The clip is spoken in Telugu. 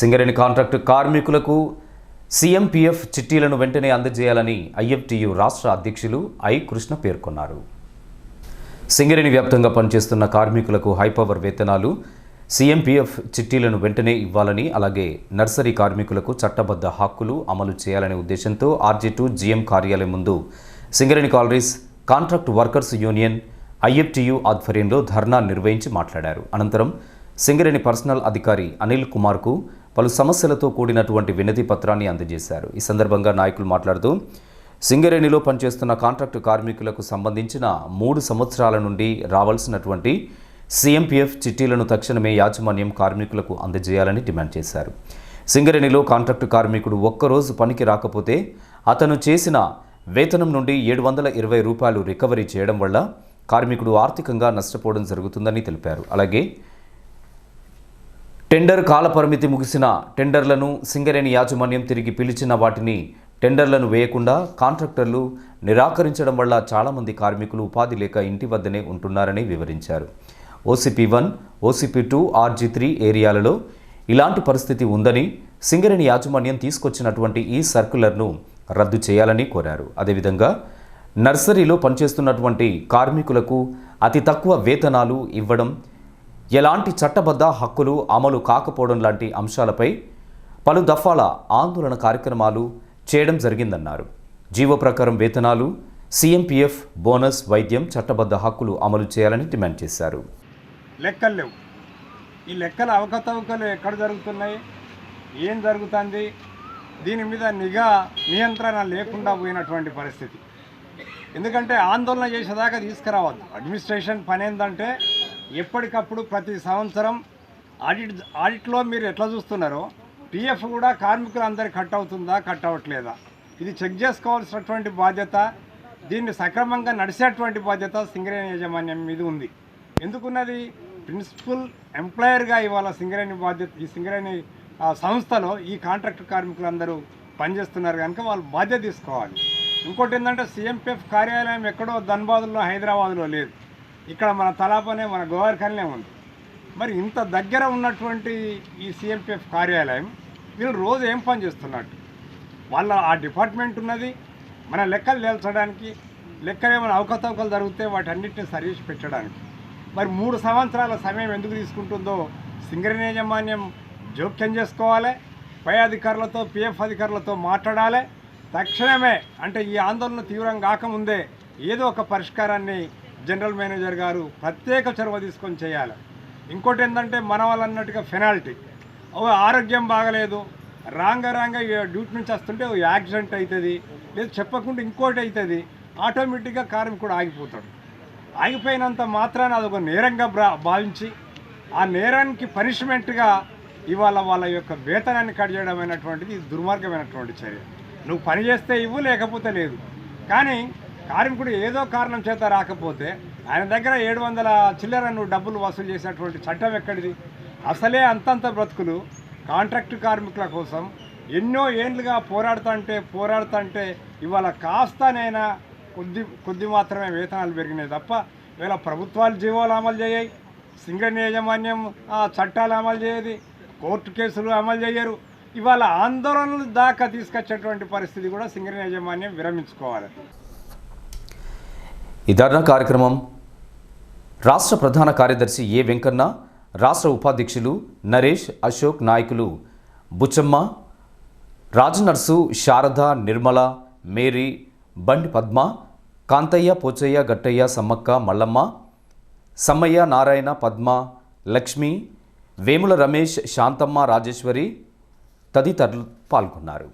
సింగరేణి కాంట్రాక్టు కార్మికులకు సీఎంపీఎఫ్ చిట్టీలను వెంటనే అందజేయాలని ఐఎఫ్టియు రాష్ట్ర అధ్యక్షులు ఐ కృష్ణ పేర్కొన్నారు. సింగరేణి వ్యాప్తంగా పనిచేస్తున్న కార్మికులకు హైపవర్ వేతనాలు సీఎంపీఎఫ్ చిట్టీలను వెంటనే ఇవ్వాలని అలాగే నర్సరీ కార్మికులకు చట్టబద్ధ హక్కులు అమలు చేయాలనే ఉద్దేశంతో ఆర్జీ టూ జీఎం కార్యాలయం ముందు Singareni collieries contract workers union IFTU ఆధ్వర్యంలో ధర్నా నిర్వహించి మాట్లాడారు. అనంతరం సింగరేణి పర్సనల్ అధికారి అనిల్ కుమార్కు పలు సమస్యలతో కూడినటువంటి వినతి పత్రాన్ని అందజేశారు. ఈ సందర్భంగా నాయకులు మాట్లాడుతూ సింగరేణిలో పనిచేస్తున్న కాంట్రాక్టు కార్మికులకు సంబంధించిన మూడు సంవత్సరాల నుండి రావాల్సినటువంటి సీఎంపీఎఫ్ చిట్టీలను తక్షణమే యాజమాన్యం కార్మికులకు అందజేయాలని డిమాండ్ చేశారు. సింగరేణిలో కాంట్రాక్టు కార్మికుడు ఒక్కరోజు పనికి రాకపోతే అతను చేసిన వేతనం నుండి ఏడు వందల ఇరవై రూపాయలు రికవరీ చేయడం వల్ల కార్మికుడు ఆర్థికంగా నష్టపోవడం జరుగుతుందని తెలిపారు. అలాగే టెండర్ కాలపరిమితి ముగిసిన టెండర్లను సింగరేణి యాజమాన్యం తిరిగి పిలిచిన వాటిని టెండర్లను వేయకుండా కాంట్రాక్టర్లు నిరాకరించడం వల్ల చాలామంది కార్మికులు ఉపాధి లేక ఇంటి వద్దనే ఉంటున్నారని వివరించారు. OCP one OCP two RG three ఏరియాలలో ఇలాంటి పరిస్థితి ఉందని సింగరేణి యాజమాన్యం తీసుకొచ్చినటువంటి ఈ సర్కులర్ను రద్దు చేయాలని కోరారు. అదేవిధంగా నర్సరీలో పనిచేస్తున్నటువంటి కార్మికులకు అతి తక్కువ వేతనాలు ఇవ్వడం ఎలాంటి చట్టబద్ధ హక్కులు అమలు కాకపోవడం లాంటి అంశాలపై పలు దఫాల ఆందోళన కార్యక్రమాలు చేయడం జరిగిందన్నారు. జీవో ప్రకారం వేతనాలు సీఎంపీఎఫ్ బోనస్ వైద్యం చట్టబద్ధ హక్కులు అమలు చేయాలని డిమాండ్ చేశారు. లెక్కలు లేవు. ఈ లెక్కల అవకతవకలు ఎక్కడ జరుగుతున్నాయి? ఏం జరుగుతుంది? దీని మీద నిఘా నియంత్రణ లేకుండా పోయినటువంటి పరిస్థితి. ఎందుకంటే ఆందోళన చేసేదాకా తీసుకురావద్దు. అడ్మినిస్ట్రేషన్ పని ఏంటంటే ఎప్పటికప్పుడు ప్రతి సంవత్సరం ఆడిట్ ఆడిట్లో మీరు ఎట్లా చూస్తున్నారో పిఎఫ్ కూడా కార్మికులందరి కట్ అవుతుందా కట్ అవ్వట్లేదా? ఇది చెక్ చేసుకోవాల్సినటువంటి బాధ్యత దీన్ని సక్రమంగా నడిచేటువంటి బాధ్యత సింగరేణి యాజమాన్యం మీద ఉంది. ఎందుకున్నది? ప్రిన్సిపల్ ఎంప్లాయర్గా ఇవాళ సింగరేణి బాధ్యత ఈ సింగరేణి సంస్థలో ఈ కాంట్రాక్ట్ కార్మికులందరూ పనిచేస్తున్నారు కనుక వాళ్ళు బాధ్యత తీసుకోవాలి. ఇంకోటి ఏంటంటే సీఎంపీఎఫ్ కార్యాలయం ఎక్కడో ధన్బాద్లో హైదరాబాద్లో లేదు. ఇక్కడ మన తలాపనే మన గోవర్ఖన్లే ఉంది. మరి ఇంత దగ్గర ఉన్నటువంటి ఈ సిఎంపిఎఫ్ కార్యాలయం వీళ్ళు రోజు ఏం పని చేస్తున్నట్టు వాళ్ళ ఆ డిపార్ట్మెంట్ ఉన్నది మన లెక్కలు తేల్చడానికి లెక్కలు ఏమైనా అవకతవకలు జరిగితే వాటన్నిటిని సర్వీస్ పెట్టడానికి. మరి మూడు సంవత్సరాల సమయం ఎందుకు తీసుకుంటుందో సింగరేణి యాజమాన్యం జోక్యం చేసుకోవాలి పై అధికారులతో పిఎఫ్ అధికారులతో మాట్లాడాలి. తక్షణమే అంటే ఈ ఆందోళన తీవ్రం కాకముందే ఏదో ఒక పరిష్కారాన్ని జనరల్ మేనేజర్ గారు ప్రత్యేక చొరవ తీసుకొని చేయాలి. ఇంకోటి ఏంటంటే మన వాళ్ళు అన్నట్టుగా పెనాల్టీ. ఓ ఆరోగ్యం బాగలేదు. రాంగ రాంగ డ్యూటీ నుంచి వస్తుంటే యాక్సిడెంట్ అవుతుంది లేదు చెప్పకుండా ఇంకోటి అవుతుంది ఆటోమేటిక్గా కార్మికుడు ఆగిపోతాడు. ఆగిపోయినంత మాత్రాన అదొక నేరంగా భావించి ఆ నేరానికి పనిష్మెంట్గా ఇవాళ వాళ్ళ యొక్క వేతనాన్ని కట్ చేయడం అనేటువంటిది దుర్మార్గమైనటువంటి చర్య. నువ్వు పని చేస్తే ఇవ్వు లేకపోతే లేదు. కానీ కార్మికుడు ఏదో కారణం చేత రాకపోతే ఆయన దగ్గర ఏడు వందల చిల్లర నువ్వు డబ్బులు వసూలు చేసేటువంటి చట్టం ఎక్కడిది? అసలే అంతంత బ్రతుకులు కాంట్రాక్టు కార్మికుల కోసం ఎన్నో ఏండ్లుగా పోరాడుతుంటే పోరాడుతుంటే ఇవాళ కాస్తనైనా కొద్ది కొద్ది మాత్రమే వేతనాలు పెరిగినాయి తప్ప ఇవాళ ప్రభుత్వాలు జీవోలు అమలు చేయాయి. సింగన్ యాజమాన్యం చట్టాలు అమలు చేయదు. కోర్టు కేసులు అమలు చేయరు. ఇవాళ ఆందోళనలు దాకా తీసుకొచ్చేటువంటి పరిస్థితి కూడా సింగరేణ యాజమాన్యం విరమించుకోవాలి. ఈ ధర్నా కార్యక్రమం రాష్ట్ర ప్రధాన కార్యదర్శి ఏ వెంకన్న రాష్ట్ర ఉపాధ్యక్షులు నరేష్ అశోక్ నాయకులు బుచ్చమ్మ రాజనర్సు శారద నిర్మల మేరీ బండి పద్మ కాంతయ్య పోచయ్య గట్టయ్య సమ్మక్క మల్లమ్మ సమ్మయ్య నారాయణ పద్మ లక్ష్మి వేముల రమేష్ శాంతమ్మ రాజేశ్వరి తదితరులు పాల్గొన్నారు.